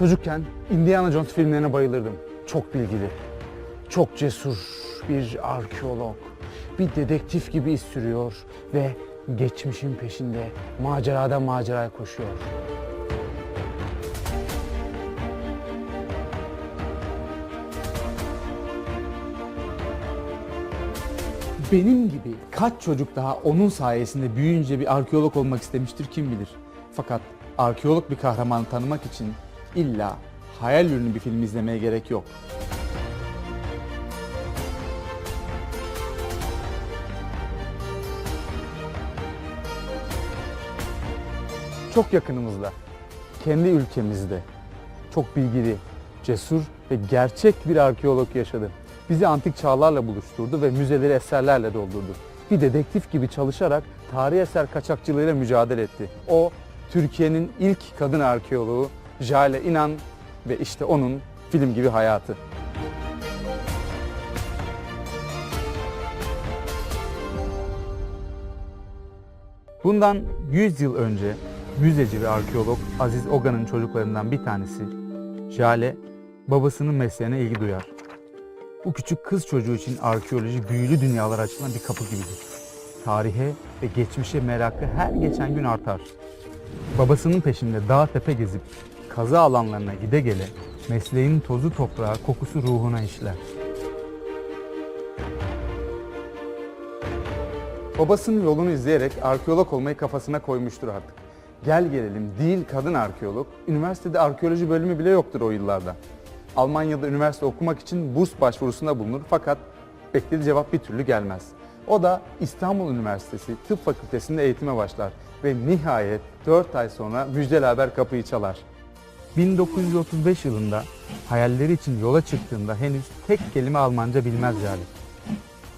Çocukken Indiana Jones filmlerine bayılırdım. Çok bilgili, çok cesur bir arkeolog, bir dedektif gibi iz sürüyor ve geçmişin peşinde maceradan maceraya koşuyor. Benim gibi kaç çocuk daha onun sayesinde büyüyünce bir arkeolog olmak istemiştir kim bilir. Fakat arkeolog bir kahramanı tanımak için illa hayal ürünü bir film izlemeye gerek yok. Çok yakınımızda, kendi ülkemizde çok bilgili, cesur ve gerçek bir arkeolog yaşadı. Bizi antik çağlarla buluşturdu ve müzeleri eserlerle doldurdu. Bir dedektif gibi çalışarak tarihi eser kaçakçılığıyla mücadele etti. O, Türkiye'nin ilk kadın arkeoloğu Jale İnan ve işte onun film gibi hayatı. Bundan 100 yıl önce müzeci ve arkeolog Aziz Oga'nın çocuklarından bir tanesi Jale babasının mesleğine ilgi duyar. Bu küçük kız çocuğu için arkeoloji büyülü dünyalar açılan bir kapı gibidir. Tarihe ve geçmişe merakı her geçen gün artar. Babasının peşinde dağ tepe gezip kazı alanlarına gide gele mesleğin tozu toprağı kokusu ruhuna işler. Babasının yolunu izleyerek arkeolog olmayı kafasına koymuştur artık. Gel gelelim değil kadın arkeolog, üniversitede arkeoloji bölümü bile yoktur o yıllarda. Almanya'da üniversite okumak için burs başvurusunda bulunur fakat beklediği cevap bir türlü gelmez. O da İstanbul Üniversitesi Tıp Fakültesi'nde eğitime başlar ve nihayet 4 ay sonra müjdeli haber kapıyı çalar. 1935 yılında hayalleri için yola çıktığında henüz tek kelime Almanca bilmez Jale.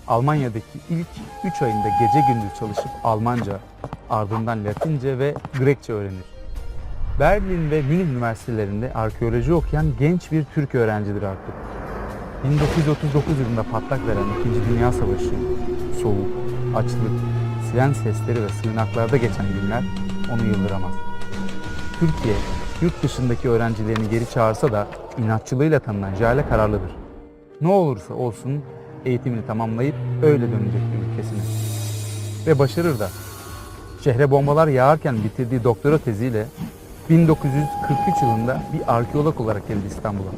Almanya'daki ilk 3 ayında gece gündüz çalışıp Almanca, ardından Latince ve Grekçe öğrenir. Berlin ve Münih üniversitelerinde arkeoloji okuyan genç bir Türk öğrencidir artık. 1939 yılında patlak veren 2. Dünya Savaşı, soğuk, açlık, siren sesleri ve sığınaklarda geçen günler onu yıldıramaz. Türkiye, yurt dışındaki öğrencilerini geri çağırsa da inatçılığıyla tanınan Jale kararlıdır. Ne olursa olsun eğitimini tamamlayıp öyle dönecektir ülkesine. Ve başarır da. Şehre bombalar yağarken bitirdiği doktora teziyle 1943 yılında bir arkeolog olarak geldi İstanbul'a.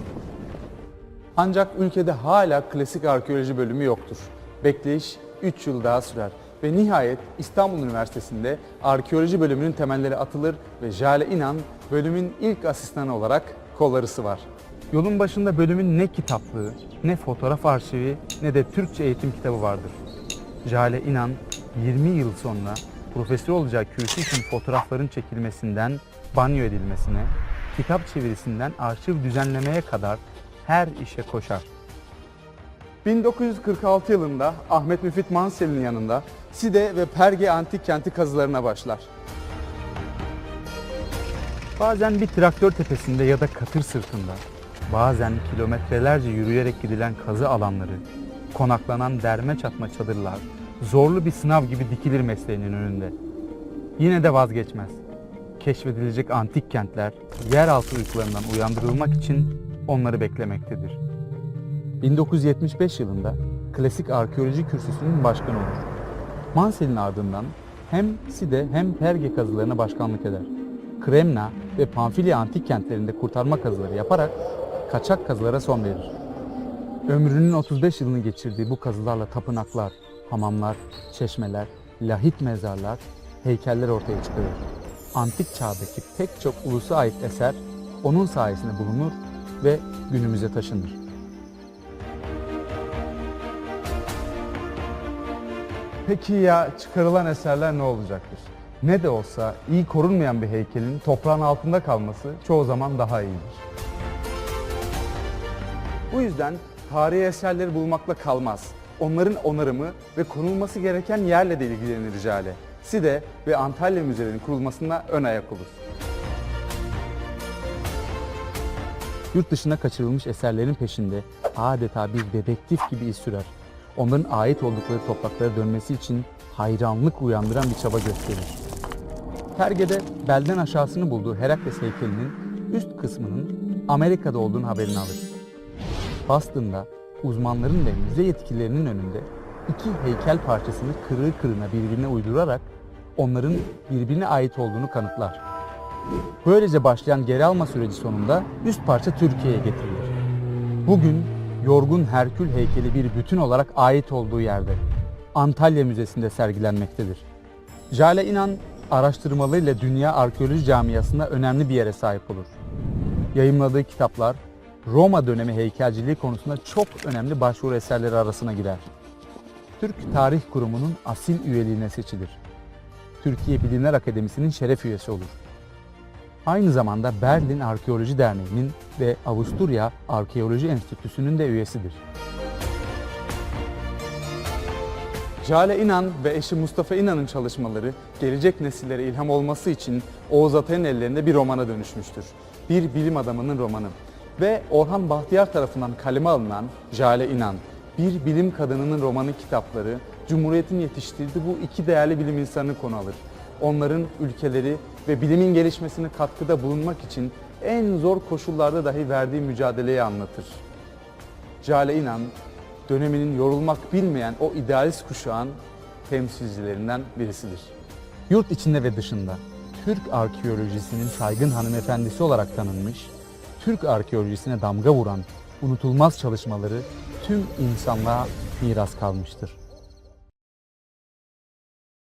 Ancak ülkede hala klasik arkeoloji bölümü yoktur. Bekleyiş 3 yıl daha sürer ve nihayet İstanbul Üniversitesi'nde arkeoloji bölümünün temelleri atılır ve Jale İnan bölümün ilk asistanı olarak kolları sıvar. Yolun başında bölümün ne kitaplığı, ne fotoğraf arşivi ne de Türkçe eğitim kitabı vardır. Jale İnan 20 yıl sonra profesör olacağı kürsü için fotoğrafların çekilmesinden banyo edilmesine, kitap çevirisinden arşiv düzenlemeye kadar her işe koşar. 1946 yılında Ahmet Müfit Mansel'in yanında Side ve Perge antik kenti kazılarına başlar. Bazen bir traktör tepesinde ya da katır sırtında, bazen kilometrelerce yürüyerek gidilen kazı alanları, konaklanan derme çatma çadırlar, zorlu bir sınav gibi dikilir mesleğinin önünde. Yine de vazgeçmez. Keşfedilecek antik kentler, yeraltı uykularından uyandırılmak için onları beklemektedir. 1975 yılında klasik arkeoloji kürsüsünün başkanı olur. Mansel'in ardından hem Side hem Perge kazılarına başkanlık eder. Kremna ve Pamfilya antik kentlerinde kurtarma kazıları yaparak kaçak kazılara son verir. Ömrünün 35 yılını geçirdiği bu kazılarla tapınaklar, hamamlar, çeşmeler, lahit mezarlar, heykeller ortaya çıkarır. Antik çağdaki pek çok ulusa ait eser onun sayesinde bulunur ve günümüze taşınır. Peki ya çıkarılan eserler ne olacaktır? Ne de olsa iyi korunmayan bir heykelin toprağın altında kalması çoğu zaman daha iyidir. Bu yüzden tarihi eserleri bulmakla kalmaz. Onların onarımı ve konulması gereken yerle de ilgilenir Jale. Side ve Antalya müzelerinin kurulmasına ön ayak olur. Yurt dışına kaçırılmış eserlerin peşinde adeta bir dedektif gibi iz sürer. Onların ait oldukları topraklara dönmesi için hayranlık uyandıran bir çaba gösterir. Perge'de belden aşağısını bulduğu Herakles heykelinin üst kısmının Amerika'da olduğunu haberini alır. Boston'da uzmanların ve müze yetkililerinin önünde iki heykel parçasını kırığı kırına birbirine uydurarak onların birbirine ait olduğunu kanıtlar. Böylece başlayan geri alma süreci sonunda üst parça Türkiye'ye getirilir. Bugün Yorgun Herkül heykeli bir bütün olarak ait olduğu yerde Antalya Müzesi'nde sergilenmektedir. Jale İnan araştırmalarıyla Dünya Arkeoloji Camiası'nda önemli bir yere sahip olur. Yayımladığı kitaplar Roma dönemi heykelciliği konusunda çok önemli başvuru eserleri arasına girer. Türk Tarih Kurumu'nun asil üyeliğine seçilir. Türkiye Bilimler Akademisi'nin şeref üyesi olur. Aynı zamanda Berlin Arkeoloji Derneği'nin ve Avusturya Arkeoloji Enstitüsü'nün de üyesidir. Jale İnan ve eşi Mustafa İnan'ın çalışmaları gelecek nesillere ilham olması için Oğuz Atay'ın ellerinde bir romana dönüşmüştür. Bir bilim adamının romanı. Ve Orhan Bahtiyar tarafından kaleme alınan Jale İnan, bir bilim kadınının romanı kitapları Cumhuriyet'in yetiştirdiği bu iki değerli bilim insanını konu alır. Onların ülkeleri ve bilimin gelişmesine katkıda bulunmak için en zor koşullarda dahi verdiği mücadeleyi anlatır. Cale İnan, döneminin yorulmak bilmeyen o idealist kuşağın temsilcilerinden birisidir. Yurt içinde ve dışında Türk arkeolojisinin saygın hanımefendisi olarak tanınmış, Türk arkeolojisine damga vuran unutulmaz çalışmaları tüm insanlığa miras kalmıştır.